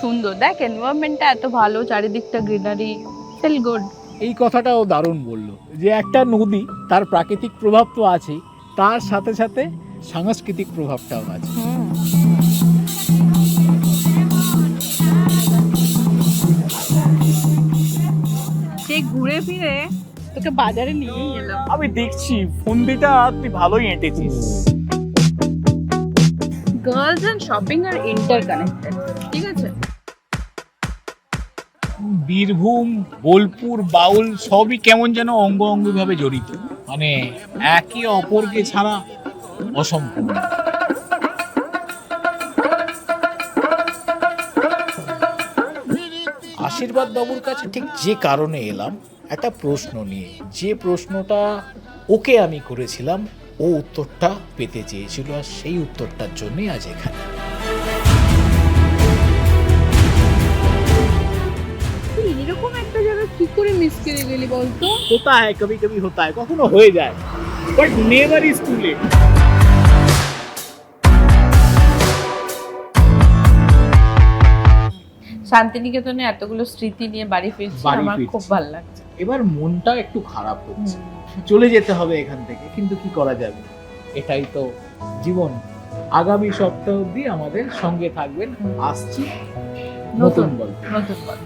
সুন্দর। দেখ এনভায়রনমেন্টটা এত ভালো চারিদিকটা গ্রিনারি ফিল গুড এই কথাটাও দারুণ বলল যে একটা নদী তার প্রাকৃতিক প্রভাব তো আছেই তার সাথে সাথে সাংস্কৃতিক প্রভাবটাও আছে। সেই ঘুরে ফিরে তোকে বাজারে নিয়ে এলাম। আমি দেখছি ফন্দিটা তুই ভালোই এঁটেছিস। ঠিক আছে? বীরভূম, বোলপুর, বাউল সবই কেমন যেন অঙ্গ অঙ্গভাবে জড়িত। মানে একে অপরকে ছাড়া অসম্পূর্ণ আশীর্বাদ বাবুর কাছে ঠিক যে কারণে এলাম, একটা প্রশ্ন নিয়ে। যে প্রশ্নটা ওকে আমি করেছিলাম ও উত্তরটা পেতে চেয়েছিল আর সেই উত্তরটার জন্যই আজ এখানে তুই এরকম একটা জায়গা কি করে মিস করে গেলি বলতো होता है कभी कभी होता है কখনো হয়ে যায় but never is too late শান্তিনিকেতনে এতগুলো স্মৃতি নিয়ে বাড়ি ফিরছি বাড়ি আমার ফিরছি। খুব ভালো লাগছে এবার মনটা একটু খারাপ হচ্ছে। চলে যেতে হবে এখান থেকে কিন্তু কি করা যাবে? এটাই তো জীবন। আগামী সপ্তাহ অব্দি আমাদের সঙ্গে থাকবেন আসছি। নতুন গল্প। নতুন কথা